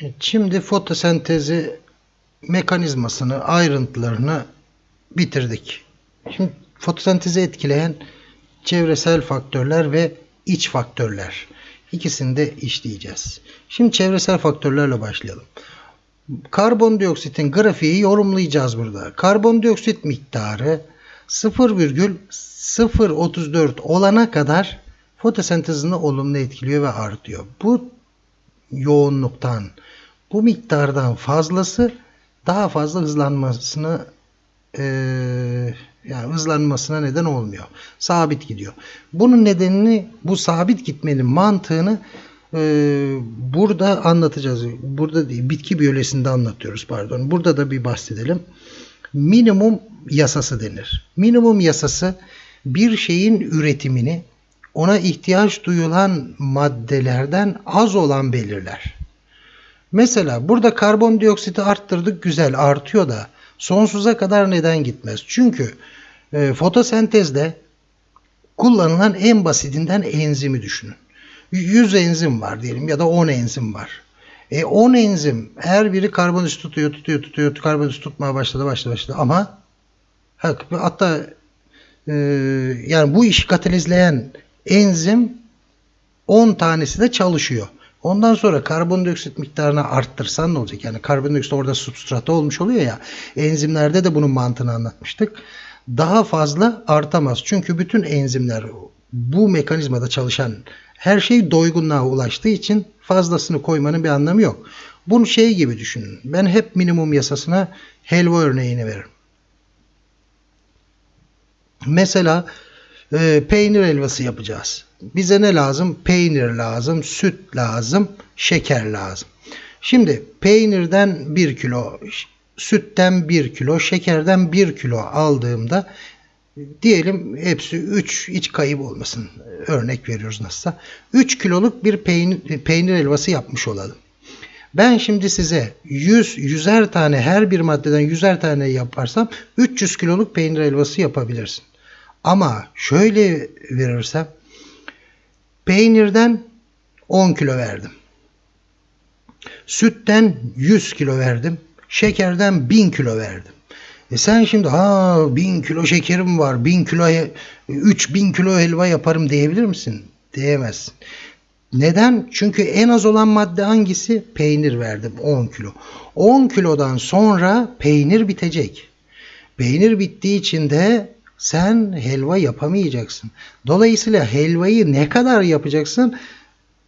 Evet, Şimdi fotosentezi mekanizmasını, ayrıntılarını bitirdik. Şimdi fotosentezi etkileyen çevresel faktörler ve iç faktörler. İkisini de işleyeceğiz. Şimdi çevresel faktörlerle başlayalım. Karbondioksitin grafiği yorumlayacağız burada. Karbondioksit miktarı 0,034 olana kadar fotosentezini olumlu etkiliyor ve artıyor. Bu yoğunluktan, bu miktardan fazlası daha fazla hızlanmasını eee, yani hızlanmasına neden olmuyor. Sabit gidiyor. Bunun nedenini, bu sabit gitmenin mantığını eee, burada anlatacağız. Burada değil, bitki biyolojisinde anlatıyoruz pardon. Burada da bir bahsedelim. Minimum yasası denir. Minimum yasası bir şeyin üretimini ona ihtiyaç duyulan maddelerden az olan belirler. Mesela burada karbondioksiti arttırdık güzel artıyor da sonsuza kadar neden gitmez? Çünkü e, fotosentezde kullanılan en basitinden enzimi düşünün. 100 enzim var diyelim ya da 10 enzim var. E 10 enzim her biri karbondioksit tutuyor tutuyor tutuyor karbondioksit tutmaya başladı başladı başladı ama ha, hatta e, yani bu işi katalizleyen enzim 10 tanesi de çalışıyor. Ondan sonra karbondioksit miktarını arttırsan ne olacak? Yani karbondioksit orada substratı olmuş oluyor ya. Enzimlerde de bunun mantığını anlatmıştık. Daha fazla artamaz. Çünkü bütün enzimler bu mekanizmada çalışan her şey doygunluğa ulaştığı için fazlasını koymanın bir anlamı yok. Bunu şey gibi düşünün. Ben hep minimum yasasına helva örneğini veririm. Mesela e, peynir helvası yapacağız. Bize ne lazım? Peynir lazım, süt lazım, şeker lazım. Şimdi peynirden 1 kilo, sütten 1 kilo, şekerden 1 kilo aldığımda diyelim hepsi 3 hiç kayıp olmasın. Örnek veriyoruz nasılsa. 3 kiloluk bir peynir, peynir helvası yapmış olalım. Ben şimdi size 100 yüzer tane her bir maddeden yüzer tane yaparsam 300 kiloluk peynir helvası yapabilirsin. Ama şöyle verirsem peynirden 10 kilo verdim. Sütten 100 kilo verdim. Şekerden 1000 kilo verdim. E sen şimdi ha 1000 kilo şekerim var 1000 kilo 3000 kilo helva yaparım diyebilir misin? Diyemezsin. Neden? Çünkü en az olan madde hangisi? Peynir verdim 10 kilo. 10 kilodan sonra peynir bitecek. Peynir bittiği için de sen helva yapamayacaksın. Dolayısıyla helvayı ne kadar yapacaksın?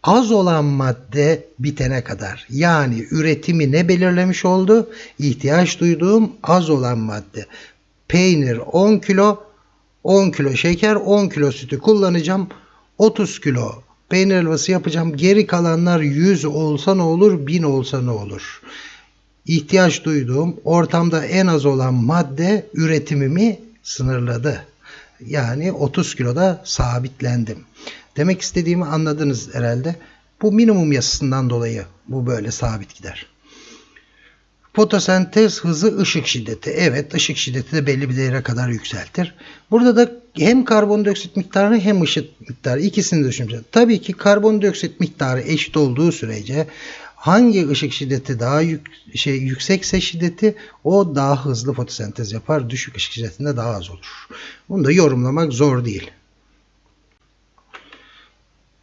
Az olan madde bitene kadar. Yani üretimi ne belirlemiş oldu? İhtiyaç duyduğum az olan madde. Peynir 10 kilo, 10 kilo şeker, 10 kilo sütü kullanacağım. 30 kilo peynir helvası yapacağım. Geri kalanlar 100 olsa ne olur, 1000 olsa ne olur? İhtiyaç duyduğum ortamda en az olan madde üretimimi sınırladı. Yani 30 kiloda sabitlendim. Demek istediğimi anladınız herhalde. Bu minimum yasasından dolayı bu böyle sabit gider. Fotosentez hızı ışık şiddeti. Evet ışık şiddeti de belli bir değere kadar yükseltir. Burada da hem karbondioksit miktarını hem ışık miktarı ikisini düşüneceğiz. Tabii ki karbondioksit miktarı eşit olduğu sürece hangi ışık şiddeti daha yük, şey yüksekse şiddeti o daha hızlı fotosentez yapar. Düşük ışık şiddetinde daha az olur. Bunu da yorumlamak zor değil.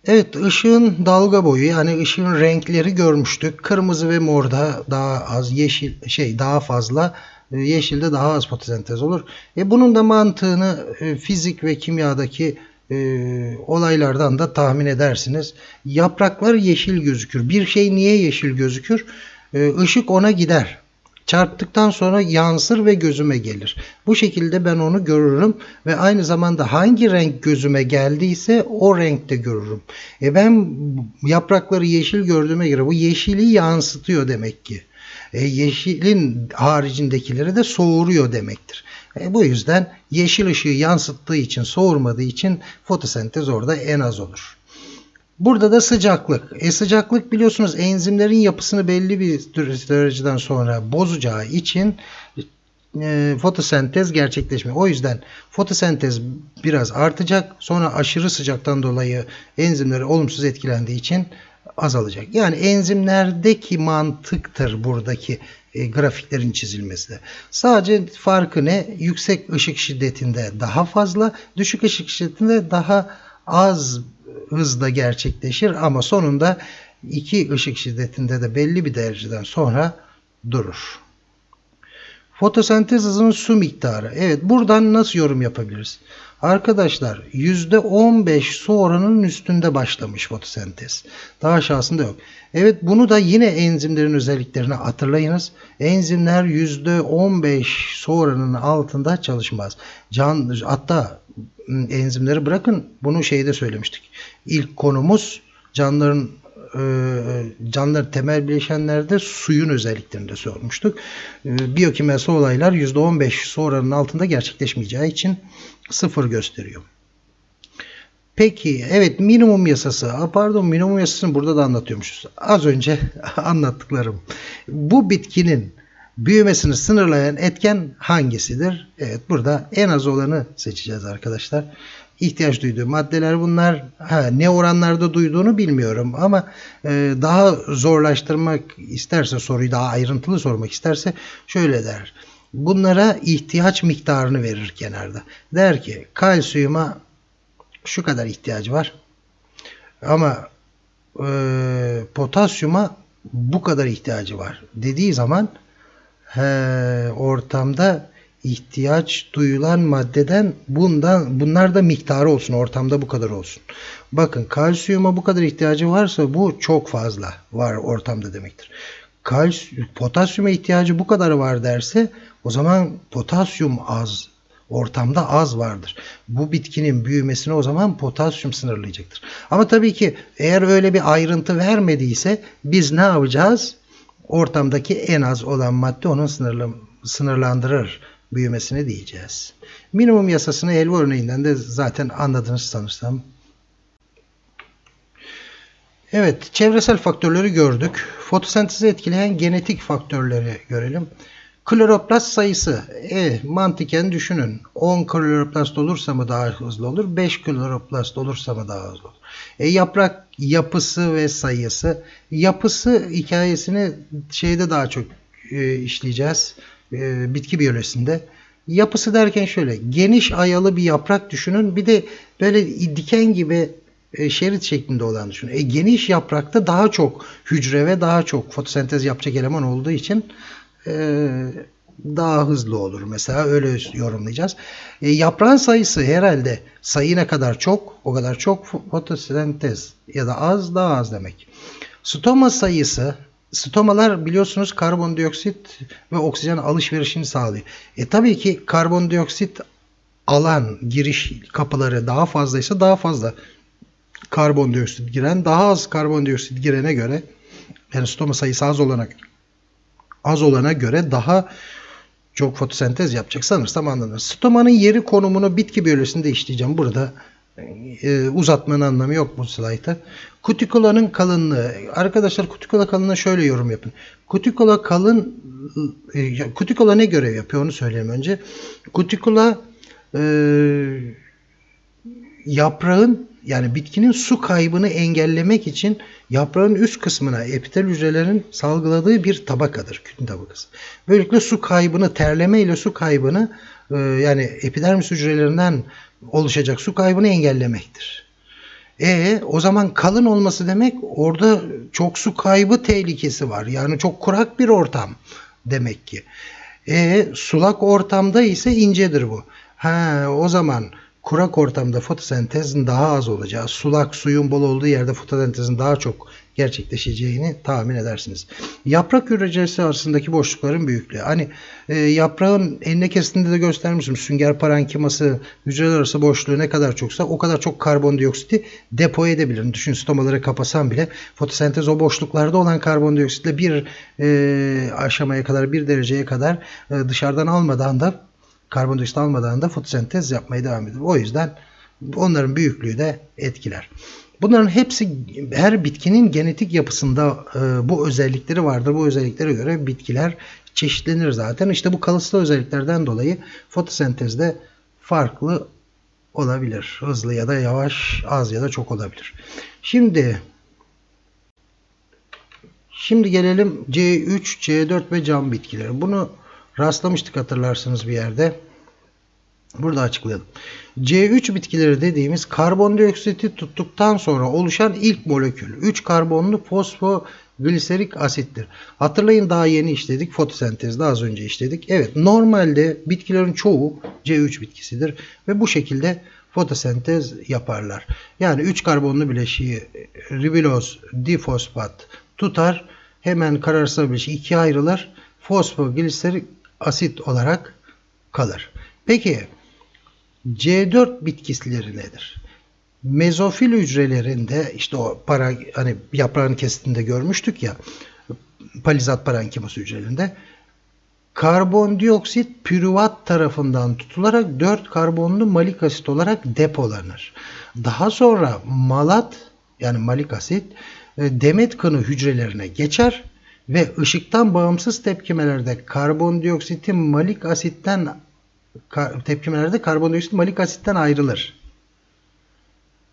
Evet ışığın dalga boyu yani ışığın renkleri görmüştük. Kırmızı ve morda daha az, yeşil şey daha fazla, e, yeşilde daha az fotosentez olur. E bunun da mantığını e, fizik ve kimyadaki e, olaylardan da tahmin edersiniz. Yapraklar yeşil gözükür. Bir şey niye yeşil gözükür? E, ışık ona gider. Çarptıktan sonra yansır ve gözüme gelir. Bu şekilde ben onu görürüm ve aynı zamanda hangi renk gözüme geldiyse o renkte görürüm. E ben yaprakları yeşil gördüğüme göre bu yeşili yansıtıyor demek ki. E yeşilin haricindekileri de soğuruyor demektir. E bu yüzden yeşil ışığı yansıttığı için soğurmadığı için fotosentez orada en az olur. Burada da sıcaklık. E sıcaklık biliyorsunuz enzimlerin yapısını belli bir dereceden sonra bozacağı için e, fotosentez gerçekleşmiyor. O yüzden fotosentez biraz artacak. Sonra aşırı sıcaktan dolayı enzimleri olumsuz etkilendiği için azalacak. Yani enzimlerdeki mantıktır buradaki e, grafiklerin çizilmesi de. Sadece farkı ne? Yüksek ışık şiddetinde daha fazla, düşük ışık şiddetinde daha az hızla gerçekleşir ama sonunda iki ışık şiddetinde de belli bir dereceden sonra durur. Fotosentez hızının su miktarı. Evet buradan nasıl yorum yapabiliriz? Arkadaşlar %15 su oranının üstünde başlamış fotosentez. Daha aşağısında yok. Evet bunu da yine enzimlerin özelliklerini hatırlayınız. Enzimler %15 su oranının altında çalışmaz. Can, hatta enzimleri bırakın bunu şeyde söylemiştik. İlk konumuz canlıların e, canlıların temel bileşenlerde suyun özelliklerinde sormuştuk. E, biyokimyasal olaylar %15 su oranının altında gerçekleşmeyeceği için sıfır gösteriyor. Peki evet minimum yasası. A, pardon minimum yasasını burada da anlatıyormuşuz. Az önce anlattıklarım. Bu bitkinin büyümesini sınırlayan etken hangisidir? Evet burada en az olanı seçeceğiz arkadaşlar. İhtiyaç duyduğu maddeler bunlar. Ha, ne oranlarda duyduğunu bilmiyorum ama e, daha zorlaştırmak isterse soruyu daha ayrıntılı sormak isterse şöyle der. Bunlara ihtiyaç miktarını verir kenarda. Der ki kalsiyuma şu kadar ihtiyacı var. Ama e, potasyuma bu kadar ihtiyacı var dediği zaman he, ortamda ihtiyaç duyulan maddeden bundan bunlar da miktarı olsun ortamda bu kadar olsun. Bakın kalsiyuma bu kadar ihtiyacı varsa bu çok fazla var ortamda demektir. Kalsiyum, potasyuma ihtiyacı bu kadar var derse o zaman potasyum az ortamda az vardır. Bu bitkinin büyümesini o zaman potasyum sınırlayacaktır. Ama tabii ki eğer öyle bir ayrıntı vermediyse biz ne yapacağız? Ortamdaki en az olan madde onun sınırlı, sınırlandırır büyümesini diyeceğiz. Minimum yasasını helva örneğinden de zaten anladınız sanırsam. Evet, çevresel faktörleri gördük. Fotosentezi etkileyen genetik faktörleri görelim. Kloroplast sayısı. E, mantıken düşünün. 10 kloroplast olursa mı daha hızlı olur? 5 kloroplast olursa mı daha hızlı olur? E, yaprak yapısı ve sayısı. Yapısı hikayesini şeyde daha çok e, işleyeceğiz. E, bitki biyolojisinde. Yapısı derken şöyle geniş ayalı bir yaprak düşünün. Bir de böyle diken gibi e, şerit şeklinde olan düşünün. E, geniş yaprakta daha çok hücre ve daha çok fotosentez yapacak eleman olduğu için e, daha hızlı olur. Mesela öyle yorumlayacağız. E, yaprağın sayısı herhalde sayı ne kadar çok o kadar çok fotosentez ya da az daha az demek. Stoma sayısı stomalar biliyorsunuz karbondioksit ve oksijen alışverişini sağlıyor. E tabii ki karbondioksit alan giriş kapıları daha fazlaysa daha fazla karbondioksit giren daha az karbondioksit girene göre yani stoma sayısı az olana az olana göre daha çok fotosentez yapacak sanırsam anlanır. Stomanın yeri konumunu bitki biyolojisinde işleyeceğim. Burada e, uzatmanın anlamı yok bu slayta. Kutikulanın kalınlığı. Arkadaşlar kutikula kalınlığı şöyle yorum yapın. Kutikula kalın e, kutikula ne görev yapıyor onu söyleyeyim önce. Kutikula e, yaprağın yani bitkinin su kaybını engellemek için yaprağın üst kısmına epitel hücrelerin salgıladığı bir tabakadır. Kütle tabakası. Böylelikle su kaybını, terleme ile su kaybını e, yani epidermis hücrelerinden oluşacak su kaybını engellemektir. E o zaman kalın olması demek orada çok su kaybı tehlikesi var. Yani çok kurak bir ortam demek ki. E sulak ortamda ise incedir bu. Ha o zaman kurak ortamda fotosentezin daha az olacağı, sulak suyun bol olduğu yerde fotosentezin daha çok gerçekleşeceğini tahmin edersiniz. Yaprak hücresi arasındaki boşlukların büyüklüğü. Hani e, yaprağın enine kestiğinde de göstermişim. Sünger parenkiması hücreler arası boşluğu ne kadar çoksa o kadar çok karbondioksiti depo edebilir. Düşün stomaları kapasan bile fotosentez o boşluklarda olan karbondioksitle bir e, aşamaya kadar bir dereceye kadar e, dışarıdan almadan da karbondioksit almadan da fotosentez yapmaya devam ediyor. O yüzden onların büyüklüğü de etkiler. Bunların hepsi her bitkinin genetik yapısında e, bu özellikleri vardır. Bu özelliklere göre bitkiler çeşitlenir zaten. İşte bu kalıtsal özelliklerden dolayı fotosentezde farklı olabilir. Hızlı ya da yavaş, az ya da çok olabilir. Şimdi Şimdi gelelim C3, C4 ve cam bitkileri. Bunu rastlamıştık hatırlarsınız bir yerde. Burada açıklayalım. C3 bitkileri dediğimiz karbondioksiti tuttuktan sonra oluşan ilk molekül. 3 karbonlu fosfogliserik asittir. Hatırlayın daha yeni işledik. Fotosentezde az önce işledik. Evet normalde bitkilerin çoğu C3 bitkisidir ve bu şekilde fotosentez yaparlar. Yani 3 karbonlu bileşiği ribiloz difosfat tutar. Hemen kararsal bileşiği ikiye ayrılır. Fosfogliserik asit olarak kalır. Peki C4 bitkileri nedir? Mezofil hücrelerinde işte o para hani yaprağın kesitinde görmüştük ya palizat parenkiması hücrelerinde karbondioksit pürüvat tarafından tutularak 4 karbonlu malik asit olarak depolanır. Daha sonra malat yani malik asit e, demet kanı hücrelerine geçer ve ışıktan bağımsız tepkimelerde karbondioksitin malik asitten tepkimelerde karbondioksit malik asitten ayrılır.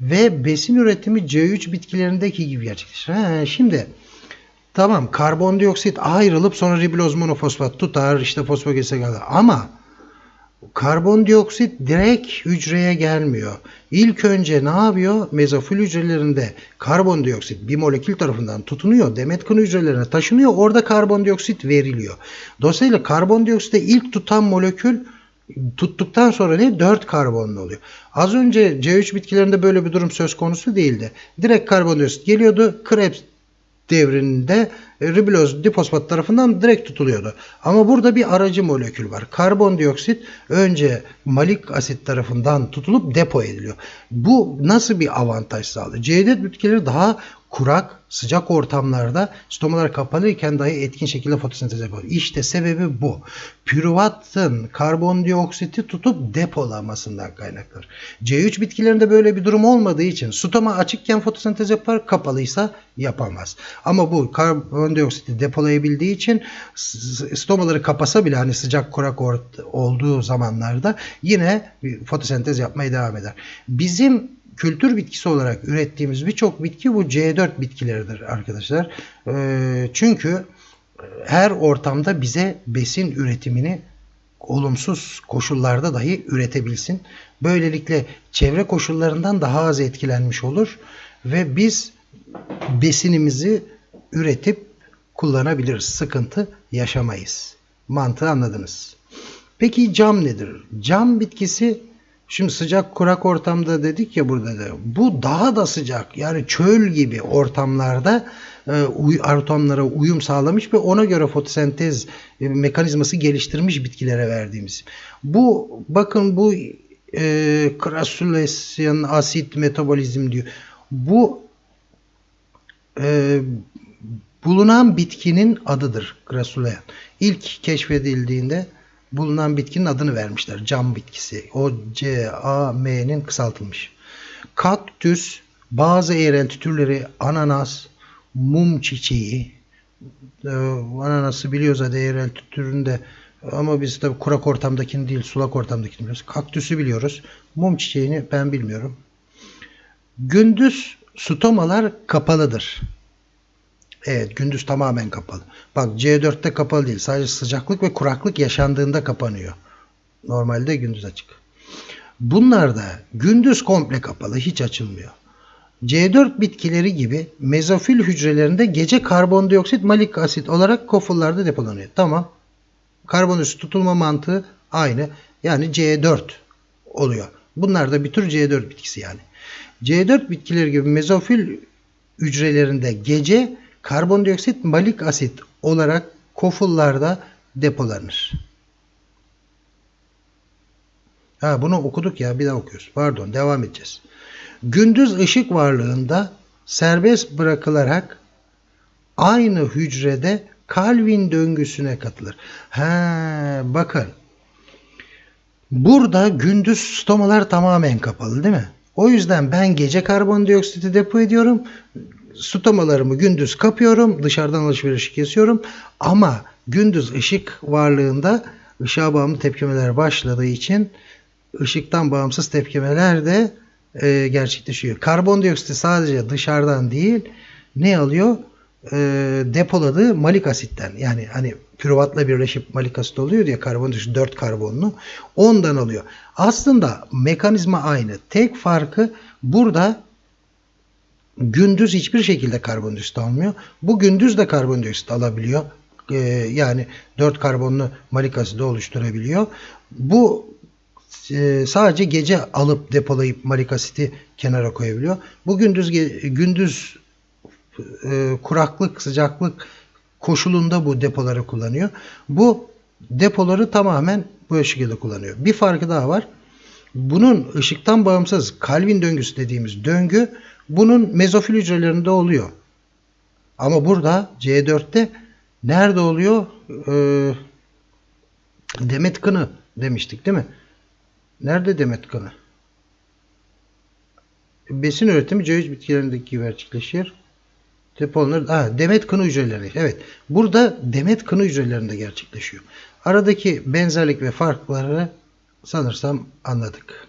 Ve besin üretimi C3 bitkilerindeki gibi gerçekleşir. He, şimdi tamam karbondioksit ayrılıp sonra ribiloz monofosfat tutar işte fosfogliserik ama karbondioksit direkt hücreye gelmiyor. İlk önce ne yapıyor? Mezofil hücrelerinde karbondioksit bir molekül tarafından tutunuyor. Demet kını hücrelerine taşınıyor. Orada karbondioksit veriliyor. Dolayısıyla karbondioksite ilk tutan molekül tuttuktan sonra ne? 4 karbonlu oluyor. Az önce C3 bitkilerinde böyle bir durum söz konusu değildi. Direkt karbondioksit geliyordu. Krebs devrinde ribiloz difosfat tarafından direkt tutuluyordu. Ama burada bir aracı molekül var. Karbondioksit önce malik asit tarafından tutulup depo ediliyor. Bu nasıl bir avantaj sağlıyor? C4 bitkileri daha kurak, sıcak ortamlarda stomalar kapalıyken dahi etkin şekilde fotosentez yapıyor. İşte sebebi bu. Pürüvatın karbondioksiti tutup depolamasından kaynaklanır. C3 bitkilerinde böyle bir durum olmadığı için stoma açıkken fotosentez yapar, kapalıysa yapamaz. Ama bu karbondioksiti depolayabildiği için stomaları kapasa bile hani sıcak kurak olduğu zamanlarda yine fotosentez yapmaya devam eder. Bizim kültür bitkisi olarak ürettiğimiz birçok bitki bu C4 bitkileridir arkadaşlar. Ee, çünkü her ortamda bize besin üretimini olumsuz koşullarda dahi üretebilsin. Böylelikle çevre koşullarından daha az etkilenmiş olur ve biz besinimizi üretip kullanabiliriz. Sıkıntı yaşamayız. Mantığı anladınız. Peki cam nedir? Cam bitkisi Şimdi sıcak kurak ortamda dedik ya burada da bu daha da sıcak yani çöl gibi ortamlarda e, uy, atomlara uyum sağlamış ve ona göre fotosentez e, mekanizması geliştirmiş bitkilere verdiğimiz. Bu bakın bu e, krasülasyon asit metabolizm diyor. Bu e, bulunan bitkinin adıdır krasülayan. İlk keşfedildiğinde bulunan bitkinin adını vermişler. Cam bitkisi. O C, A, M'nin kısaltılmış. Kaktüs, bazı eğrelti türleri ananas, mum çiçeği, ee, ananası biliyoruz hadi eğrelti türünde ama biz tabi kurak ortamdakini değil sulak ortamdakini biliyoruz. Kaktüsü biliyoruz. Mum çiçeğini ben bilmiyorum. Gündüz stomalar kapalıdır. Evet gündüz tamamen kapalı. Bak C4'te kapalı değil. Sadece sıcaklık ve kuraklık yaşandığında kapanıyor. Normalde gündüz açık. Bunlar da gündüz komple kapalı. Hiç açılmıyor. C4 bitkileri gibi mezofil hücrelerinde gece karbondioksit malik asit olarak kofullarda depolanıyor. Tamam. Karbondioksit tutulma mantığı aynı. Yani C4 oluyor. Bunlar da bir tür C4 bitkisi yani. C4 bitkileri gibi mezofil hücrelerinde gece karbondioksit malik asit olarak kofullarda depolanır. Ha bunu okuduk ya bir daha okuyoruz. Pardon devam edeceğiz. Gündüz ışık varlığında serbest bırakılarak aynı hücrede Calvin döngüsüne katılır. Ha bakın. Burada gündüz stomalar tamamen kapalı değil mi? O yüzden ben gece karbondioksiti depo ediyorum stomalarımı gündüz kapıyorum. Dışarıdan alışverişi kesiyorum. Ama gündüz ışık varlığında ışığa bağımlı tepkimeler başladığı için ışıktan bağımsız tepkimeler de e, gerçekleşiyor. Karbondioksit sadece dışarıdan değil ne alıyor? e, depoladığı malik asitten yani hani pürüvatla birleşip malik asit oluyor ya karbondioksit 4 karbonlu ondan alıyor. Aslında mekanizma aynı. Tek farkı burada gündüz hiçbir şekilde karbondioksit almıyor. Bu gündüz de karbondioksit alabiliyor. Ee, yani 4 karbonlu malik asidi oluşturabiliyor. Bu e, sadece gece alıp depolayıp malik asiti kenara koyabiliyor. Bu gündüz gündüz e, kuraklık, sıcaklık koşulunda bu depoları kullanıyor. Bu depoları tamamen bu şekilde kullanıyor. Bir farkı daha var. Bunun ışıktan bağımsız Calvin döngüsü dediğimiz döngü bunun mezofil hücrelerinde oluyor. Ama burada C4'te nerede oluyor? Ee, demet kını demiştik değil mi? Nerede demet kını? Besin üretimi C3 bitkilerindeki gerçekleşir. Depolanır. Ha, demet kını hücreleri. Evet. Burada demet kını hücrelerinde gerçekleşiyor. Aradaki benzerlik ve farkları sanırsam anladık.